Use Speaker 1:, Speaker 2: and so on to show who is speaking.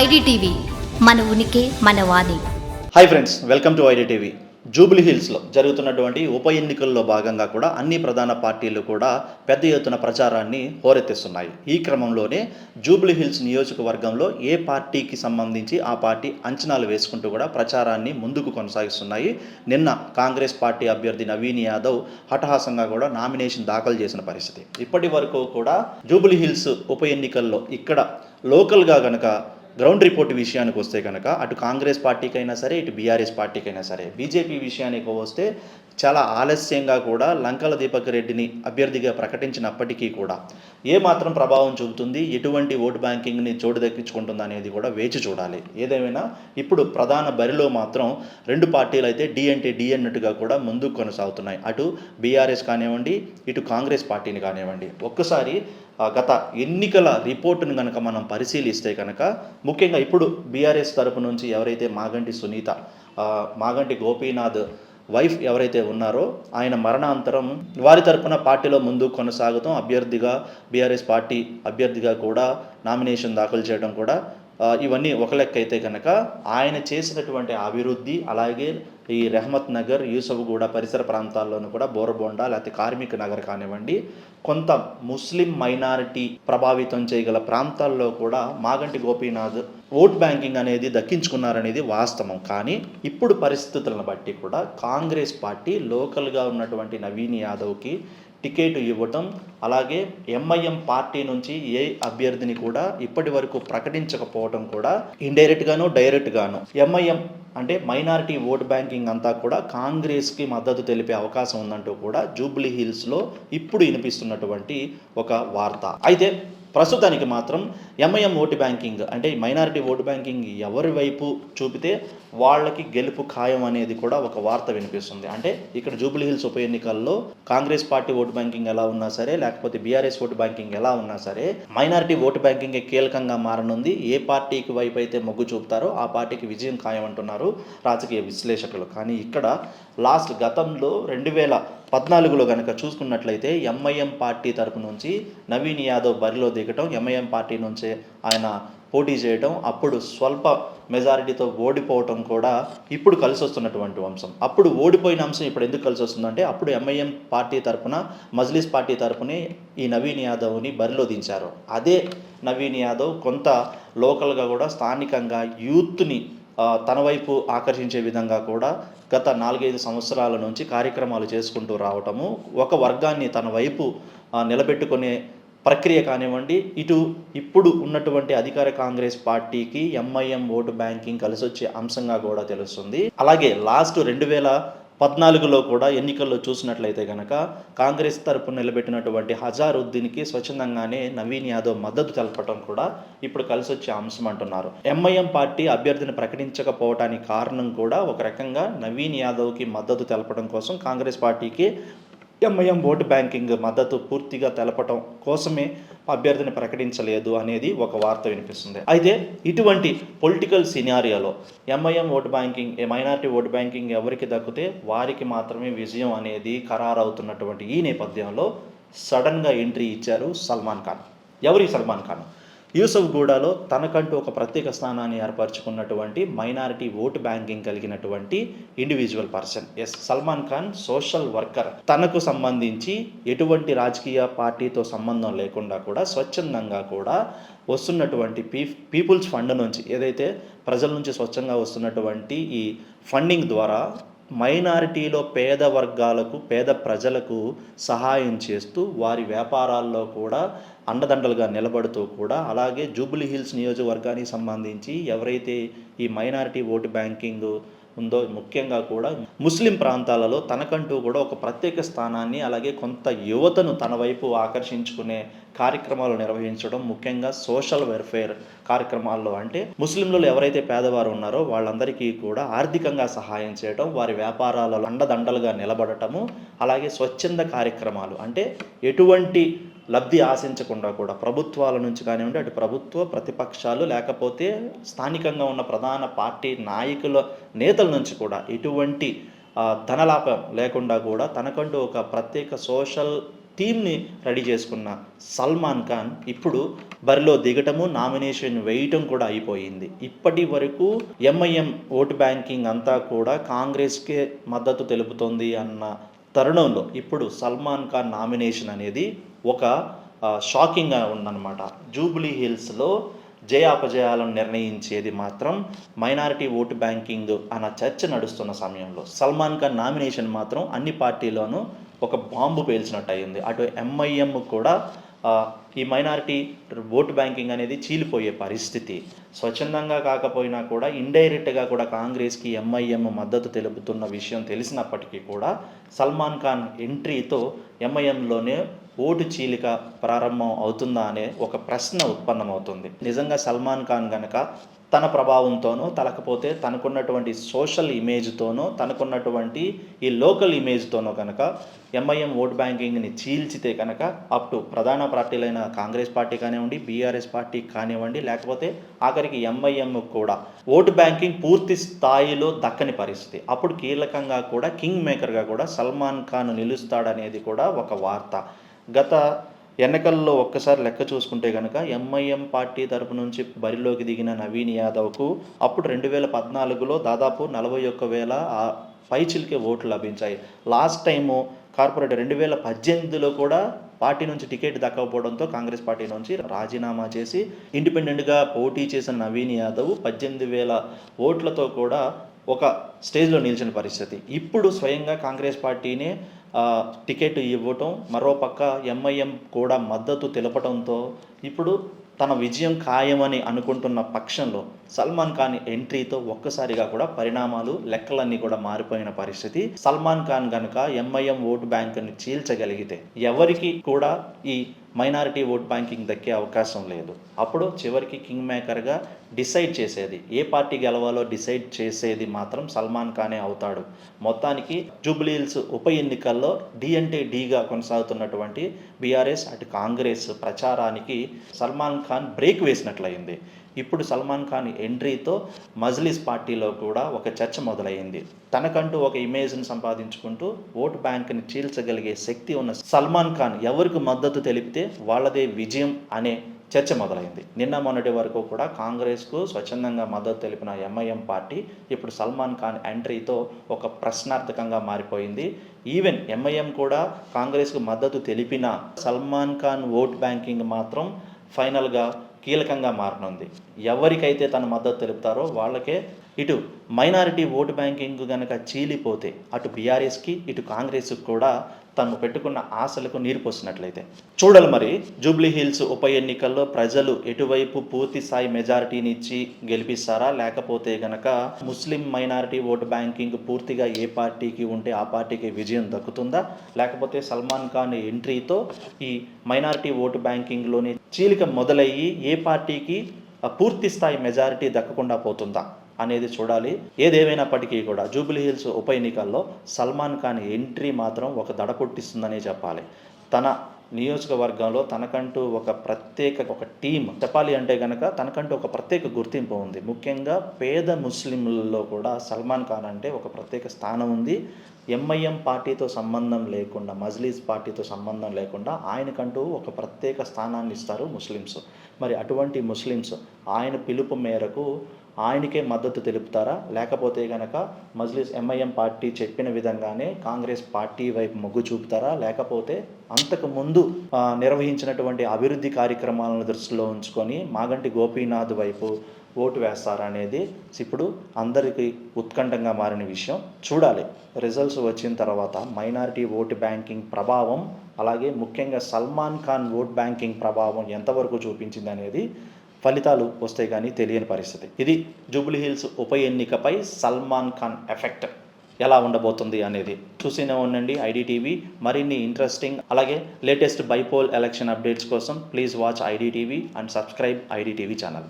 Speaker 1: IDTV మన ఉనికి మన వాణి.
Speaker 2: Hi friends welcome to IDTV. Jubilee హిల్స్లో జరుగుతున్నటువంటి ఉప ఎన్నికల్లో భాగంగా కూడా అన్ని ప్రధాన పార్టీలు కూడా పెద్ద ఎత్తున ప్రచారాన్ని హోరెత్తిస్తున్నాయి. ఈ క్రమంలోనే జూబ్లీ హిల్స్ నియోజకవర్గంలో ఏ పార్టీకి సంబంధించి ఆ పార్టీ అంచనాలు వేసుకుంటూ కూడా ప్రచారాన్ని ముందుకు కొనసాగిస్తున్నాయి. నిన్న కాంగ్రెస్ పార్టీ అభ్యర్థి నవీన్ యాదవ్ హఠహాసంగా కూడా నామినేషన్ దాఖలు చేసిన పరిస్థితి. ఇప్పటి వరకు కూడా జూబ్లీ హిల్స్ ఉప ఎన్నికల్లో ఇక్కడ లోకల్గా గనక గ్రౌండ్ రిపోర్ట్ విషయానికి వస్తే కనుక అటు కాంగ్రెస్ పార్టీకైనా సరే ఇటు బీఆర్ఎస్ పార్టీకైనా సరే బీజేపీ విషయానికి వస్తే చాలా ఆలస్యంగా కూడా లంకల దీపక్ రెడ్డిని అభ్యర్థిగా ప్రకటించినప్పటికీ కూడా ఏమాత్రం ప్రభావం చూపుతుంది ఎటువంటి ఓటు బ్యాంకింగ్ని చోటు దక్కించుకుంటుంది అనేది కూడా వేచి చూడాలి. ఏదేమైనా ఇప్పుడు ప్రధాన బరిలో మాత్రం రెండు పార్టీలు అయితే డిఎన్టీ డి అన్నట్టుగా కూడా ముందుకు కొనసాగుతున్నాయి. అటు బీఆర్ఎస్ కానివ్వండి ఇటు కాంగ్రెస్ పార్టీని కానివ్వండి. ఒక్కసారి గత ఎన్నికల రిపోర్టును కనుక మనం పరిశీలిస్తే కనుక ముఖ్యంగా ఇప్పుడు బీఆర్ఎస్ తరపు నుంచి ఎవరైతే మాగంటి సునీత మాగంటి గోపీనాథ్ వైఫ్ ఎవరైతే ఉన్నారో ఆయన మరణాంతరం వారి తరపున పార్టీలో ముందు కొనసాగుతాం. అభ్యర్థిగా బీఆర్ఎస్ పార్టీ అభ్యర్థిగా కూడా నామినేషన్ దాఖలు చేయడం కూడా ఇవన్నీ ఒక లెక్క అయితే కనుక ఆయన చేసినటువంటి అభివృద్ధి అలాగే ఈ రెహమత్ నగర్ యూసఫ్గూడ పరిసర ప్రాంతాల్లోనూ కూడా బోరబోండా లేకపోతే కార్మిక నగర్ కానివ్వండి కొంత ముస్లిం మైనారిటీ ప్రభావితం చేయగల ప్రాంతాల్లో కూడా మాగంటి గోపీనాథ్ ఓట్ బ్యాంకింగ్ అనేది దక్కించుకున్నారనేది వాస్తవం. కానీ ఇప్పుడు పరిస్థితులను బట్టి కూడా కాంగ్రెస్ పార్టీ లోకల్గా ఉన్నటువంటి నవీన్ యాదవ్కి టికెట్ ఇవ్వటం అలాగే ఎంఐఎం పార్టీ నుంచి ఏ అభ్యర్థిని కూడా ఇప్పటి వరకు ప్రకటించకపోవడం కూడా ఇండైరెక్ట్గాను డైరెక్ట్గాను ఎంఐఎం అంటే మైనారిటీ ఓట్ బ్యాంకింగ్ అంతా కూడా కాంగ్రెస్కి మద్దతు తెలిపే అవకాశం ఉందంటూ కూడా జూబ్లీ హిల్స్లో ఇప్పుడు వినిపిస్తున్నటువంటి ఒక వార్త. అయితే ప్రస్తుతానికి మాత్రం ఎంఐఎం ఓటు బ్యాంకింగ్ అంటే మైనారిటీ ఓటు బ్యాంకింగ్ ఎవరి వైపు చూపితే వాళ్ళకి గెలుపు ఖాయం అనేది కూడా ఒక వార్త వినిపిస్తుంది. అంటే ఇక్కడ జూబ్లీ హిల్స్ ఉప ఎన్నికల్లో కాంగ్రెస్ పార్టీ ఓటు బ్యాంకింగ్ ఎలా ఉన్నా సరే లేకపోతే బీఆర్ఎస్ ఓటు బ్యాంకింగ్ ఎలా ఉన్నా సరే మైనారిటీ ఓటు బ్యాంకింగ్ కీలకంగా మారనుంది. ఏ పార్టీకి వైపు అయితే మొగ్గు చూపుతారో ఆ పార్టీకి విజయం ఖాయం అంటున్నారు రాజకీయ విశ్లేషకులు. కానీ ఇక్కడ లాస్ట్ గతంలో రెండు వేల పద్నాలుగులో కనుక చూసుకున్నట్లయితే ఎంఐఎం పార్టీ తరపు నుంచి నవీన్ యాదవ్ బరిలో దిగటం ఎంఐఎం పార్టీ నుంచే ఆయన పోటీ చేయటం అప్పుడు స్వల్ప మెజారిటీతో ఓడిపోవటం కూడా ఇప్పుడు కలిసి వస్తున్నటువంటి అంశం. అప్పుడు ఓడిపోయిన అంశం ఇప్పుడు ఎందుకు కలిసి వస్తుందంటే అప్పుడు ఎంఐఎం పార్టీ తరపున మజ్లిస్ పార్టీ తరపునే ఈ నవీన్ యాదవ్ని బరిలో దించారు. అదే నవీన్ యాదవ్ కొంత లోకల్గా కూడా స్థానికంగా యూత్ని తన వైపు ఆకర్షించే విధంగా కూడా గత నాలుగైదు సంవత్సరాల నుంచి కార్యక్రమాలు చేసుకుంటూ రావటము ఒక వర్గాన్ని తన వైపు నిలబెట్టుకునే ప్రక్రియ కానివ్వండి ఇటు ఇప్పుడు ఉన్నటువంటి అధికార కాంగ్రెస్ పార్టీకి ఎంఐఎం ఓటు బ్యాంకింగ్ కలిసి వచ్చే అంశంగా కూడా తెలుస్తుంది. అలాగే లాస్ట్ రెండు వేల పద్నాలుగులో కూడా ఎన్నికల్లో చూసినట్లయితే కనుక కాంగ్రెస్ తరపున నిలబెట్టినటువంటి హజారుద్దీన్కి స్వచ్ఛందంగానే నవీన్ యాదవ్ మద్దతు తెలపడం కూడా ఇప్పుడు కలిసి వచ్చే అంశం అంటున్నారు. ఎంఐఎం పార్టీ అభ్యర్థిని ప్రకటించకపోవడానికి కారణం కూడా ఒక రకంగా నవీన్ యాదవ్కి మద్దతు తెలపడం కోసం కాంగ్రెస్ పార్టీకి ఎంఐఎం ఓటు బ్యాంకింగ్ మద్దతు పూర్తిగా తెలపటం కోసమే అభ్యర్థిని ప్రకటించలేదు అనేది ఒక వార్త వినిపిస్తుంది. అయితే ఇటువంటి political సినారియాలో MIM vote banking minority vote banking ఎవరికి దక్కితే వారికి మాత్రమే విజయం అనేది ఖరారవుతున్నటువంటి ఈ నేపథ్యంలో సడన్గా ఎంట్రీ ఇచ్చారు సల్మాన్ ఖాన్. ఎవరి సల్మాన్ ఖాన్? యూసఫ్ గూడాలో తనకంటూ ఒక ప్రత్యేక స్థానాన్ని ఏర్పరచుకున్నటువంటి మైనారిటీ ఓటు బ్యాంకింగ్ కలిగినటువంటి individual person S Salman Khan social worker తనకు సంబంధించి ఎటువంటి రాజకీయ పార్టీతో సంబంధం లేకుండా కూడా స్వచ్ఛందంగా కూడా వస్తున్నటువంటి పీ పీపుల్స్ ఫండ్ నుంచి ఏదైతే ప్రజల నుంచి స్వచ్ఛంగా వస్తున్నటువంటి ఈ ఫండింగ్ ద్వారా మైనారిటీలో పేద వర్గాలకు పేద ప్రజలకు సహాయం చేస్తూ వారి వ్యాపారాల్లో కూడా అండదండలుగా నిలబడుతూ కూడా అలాగే జూబ్లీ హిల్స్ నియోజకవర్గానికి సంబంధించి ఎవరైతే ఈ మైనారిటీ ఓటు బ్యాంకింగ్ ఉందో ముఖ్యంగా కూడా ముస్లిం ప్రాంతాలలో తనకంటూ కూడా ఒక ప్రత్యేక స్థానాన్ని అలాగే కొంత యువతను తన వైపు ఆకర్షించుకునే కార్యక్రమాలు నిర్వహించడం ముఖ్యంగా సోషల్ వెల్ఫేర్ కార్యక్రమాల్లో అంటే ముస్లింలలో ఎవరైతే పేదవారు ఉన్నారో వాళ్ళందరికీ కూడా ఆర్థికంగా సహాయం చేయడం వారి వ్యాపారాలలో అండదండలుగా నిలబడటము అలాగే స్వచ్ఛంద కార్యక్రమాలు అంటే ఎటువంటి లబ్ధి ఆశించకుండా కూడా ప్రభుత్వాల నుంచి కానివ్వండి అటు ప్రభుత్వ ప్రతిపక్షాలు లేకపోతే స్థానికంగా ఉన్న ప్రధాన పార్టీ నాయకుల నేతల నుంచి కూడా ఎటువంటి ధనలాభం లేకుండా కూడా తనకంటూ ఒక ప్రత్యేక సోషల్ టీంని రెడీ చేసుకున్న సల్మాన్ ఖాన్ ఇప్పుడు బరిలో దిగటము నామినేషన్ వేయటం కూడా అయిపోయింది. ఇప్పటి వరకు ఎంఐఎం ఓటు బ్యాంకింగ్ అంతా కూడా కాంగ్రెస్కే మద్దతు తెలుపుతోంది అన్న తరుణంలో ఇప్పుడు సల్మాన్ ఖాన్ నామినేషన్ అనేది ఒక షాకింగ్గా ఉందన్నమాట. జూబ్లీ హిల్స్లో జయ అపజయాలను నిర్ణయించేది మాత్రం మైనారిటీ ఓటు బ్యాంకింగ్ అన్న చర్చ నడుస్తున్న సమయంలో. సల్మాన్ ఖాన్ నామినేషన్ మాత్రం అన్ని పార్టీలోనూ ఒక బాంబు పేల్చినట్టు అయింది అటు ఎంఐఎం కూడా ఈ మైనారిటీ ఓటు బ్యాంకింగ్ అనేది చీలిపోయే పరిస్థితి. స్వచ్ఛందంగా కాకపోయినా కూడా ఇండైరెక్ట్గా కూడా కాంగ్రెస్కి ఎంఐఎం మద్దతు తెలుపుతున్న విషయం తెలిసినప్పటికీ కూడా సల్మాన్ ఖాన్ ఎంట్రీతో ఎంఐఎంలోనే ఓటు చీలిక ప్రారంభం అవుతుందా అనే ఒక ప్రశ్న ఉత్పన్నమవుతుంది. నిజంగా సల్మాన్ ఖాన్ గనక తన ప్రభావంతోనో తలకపోతే తనకున్నటువంటి సోషల్ ఇమేజ్తోనో తనకున్నటువంటి ఈ లోకల్ ఇమేజ్తోనో కనుక ఎంఐఎం ఓట్ బ్యాంకింగ్ని చీల్చితే కనుక అప్ టు ప్రధాన పార్టీలైన కాంగ్రెస్ పార్టీ కానివ్వండి బీఆర్ఎస్ పార్టీ కానివ్వండి లేకపోతే ఆఖరికి ఎంఐఎం కూడా ఓట్ బ్యాంకింగ్ పూర్తి స్థాయిలో దక్కని పరిస్థితి. అప్పుడు కీలకంగా కూడా కింగ్ మేకర్గా కూడా సల్మాన్ ఖాన్ నిలుస్తాడనేది కూడా ఒక వార్త. గత ఎన్నికల్లో ఒక్కసారి లెక్క చూసుకుంటే కనుక ఎంఐఎం పార్టీ తరపు నుంచి బరిలోకి దిగిన నవీన్ యాదవ్కు అప్పుడు రెండు వేల పద్నాలుగులో దాదాపు నలభై ఒక్క వేల ఆ పైచిల్కే ఓట్లు లభించాయి. లాస్ట్ టైము కార్పొరేట్ రెండు వేల పద్దెనిమిదిలో కూడా పార్టీ నుంచి టికెట్ దక్కకపోవడంతో కాంగ్రెస్ పార్టీ నుంచి రాజీనామా చేసి ఇండిపెండెంట్గా పోటీ చేసిన నవీన్ యాదవ్ పద్దెనిమిది వేల ఓట్లతో కూడా ఒక స్టేజ్లో నిలిచిన పరిస్థితి. ఇప్పుడు స్వయంగా కాంగ్రెస్ పార్టీనే టికెట్ ఇవ్వటం మరోపక్క ఎంఐఎం కూడా మద్దతు తెలపడంతో ఇప్పుడు తన విజయం ఖాయమని అనుకుంటున్న పక్షంలో సల్మాన్ ఖాన్ ఎంట్రీతో ఒక్కసారిగా కూడా పరిణామాలు లెక్కలన్నీ కూడా మారిపోయిన పరిస్థితి. సల్మాన్ ఖాన్ గనుక ఎంఐఎం ఓటు బ్యాంకుని చీల్చగలిగితే ఎవరికి కూడా ఈ మైనారిటీ ఓట్ బ్యాంకింగ్ దక్కే అవకాశం లేదు. అప్పుడు చివరికి కింగ్ మేకర్గా డిసైడ్ చేసేది. ఏ పార్టీ గెలవాలో డిసైడ్ చేసేది మాత్రం సల్మాన్ ఖానే అవుతాడు. మొత్తానికి జూబ్లీహిల్స్ ఉప ఎన్నికల్లో డి అంటే డీగా కొనసాగుతున్నటువంటి బీఆర్ఎస్ అటు కాంగ్రెస్ ప్రచారానికి సల్మాన్ ఖాన్ బ్రేక్ వేసినట్లయింది. ఇప్పుడు సల్మాన్ ఖాన్ ఎంట్రీతో మజ్లిస్ పార్టీలో కూడా ఒక చర్చ మొదలైంది తనకంటూ ఒక ఇమేజ్ని సంపాదించుకుంటూ ఓటు బ్యాంక్ని చీల్చగలిగే శక్తి ఉన్న సల్మాన్ ఖాన్ ఎవరికి మద్దతు తెలిపితే వాళ్ళదే విజయం అనే చర్చ మొదలైంది నిన్న మొన్నటి వరకు కూడా కాంగ్రెస్కు స్వచ్ఛందంగా మద్దతు తెలిపిన ఎంఐఎం పార్టీ ఇప్పుడు సల్మాన్ ఖాన్ ఎంట్రీతో ఒక ప్రశ్నార్థకంగా మారిపోయింది. ఈవెన్ ఎంఐఎం కూడా కాంగ్రెస్కు మద్దతు తెలిపిన సల్మాన్ ఖాన్ ఓట్ బ్యాంకింగ్ మాత్రం ఫైనల్గా కీలకంగా మారనుంది. ఎవరికైతే తన మద్దతు తెలుపుతారో వాళ్ళకే ఇటు మైనారిటీ ఓటు బ్యాంకింగ్ కనుక చీలిపోతే అటు బీఆర్ఎస్కి ఇటు కాంగ్రెస్కి కూడా తను పెట్టుకున్న ఆశలకు నీరు పోసినట్లయితే. చూడాలి మరి జూబ్లీ హిల్స్ ఉప ఎన్నికల్లో ప్రజలు ఎటువైపు పూర్తి స్థాయి మెజారిటీనిచ్చి గెలిపిస్తారా? లేకపోతే గనక ముస్లిం మైనారిటీ ఓటు బ్యాంకింగ్ పూర్తిగా ఏ పార్టీకి ఉంటే ఆ పార్టీకి విజయం దక్కుతుందా? లేకపోతే సల్మాన్ ఖాన్ ఎంట్రీతో ఈ మైనారిటీ ఓటు బ్యాంకింగ్లోని చీలిక మొదలయ్యి ఏ పార్టీకి పూర్తి స్థాయి మెజారిటీ దక్కకుండా పోతుందా? అనేది చూడాలి. ఏదేమైనప్పటికీ కూడా జూబ్లీ హిల్స్ ఉప ఎన్నికల్లో సల్మాన్ ఖాన్ ఎంట్రీ మాత్రం ఒక దడ కొట్టిస్తుందనే చెప్పాలి. తన నియోజకవర్గంలో తనకంటూ ఒక ప్రత్యేక ఒక టీం చెప్పాలి అంటే కనుక తనకంటూ ఒక ప్రత్యేక గుర్తింపు ఉంది. ముఖ్యంగా పేద ముస్లింలలో కూడా సల్మాన్ ఖాన్ అంటే ఒక ప్రత్యేక స్థానం ఉంది. ఎంఐఎం పార్టీతో సంబంధం లేకుండా మజ్లీస్ పార్టీతో సంబంధం లేకుండా ఆయనకంటూ ఒక ప్రత్యేక స్థానాన్ని ఇస్తారు ముస్లిమ్స్ మరి అటువంటి ముస్లిమ్స్ ఆయన పిలుపు మేరకు ఆయనకే మద్దతు తెలుపుతారా? లేకపోతే కనుక మజ్లిస్ ఎంఐఎం పార్టీ చెప్పిన విధంగానే కాంగ్రెస్ పార్టీ వైపు మొగ్గు చూపుతారా? లేకపోతే అంతకు ముందు నిర్వహించినటువంటి అభివృద్ధి కార్యక్రమాలను దృష్టిలో ఉంచుకొని మాగంటి గోపీనాథ్ వైపు ఓటు వేస్తారా అనేది ఇప్పుడు అందరికీ ఉత్కంఠంగా మారిన విషయం. చూడాలి. రిజల్ట్స్ వచ్చిన తర్వాత మైనారిటీ ఓటు బ్యాంకింగ్ ప్రభావం అలాగే ముఖ్యంగా సల్మాన్ ఖాన్ ఓట్ బ్యాంకింగ్ ప్రభావం ఎంతవరకు చూపించింది అనేది ఫలితాలు వస్తే కానీ తెలియని పరిస్థితి. ఇది జూబ్లీ హిల్స్ ఉప ఎన్నికపై సల్మాన్ ఖాన్ ఎఫెక్ట్ ఎలా ఉండబోతుంది అనేది. చూసినే ఉండండి ఐడిటీవీ మరిన్ని ఇంట్రెస్టింగ్ అలాగే లేటెస్ట్ బైపోల్ ఎలక్షన్ అప్డేట్స్ కోసం please watch IDTV and subscribe IDTV channel.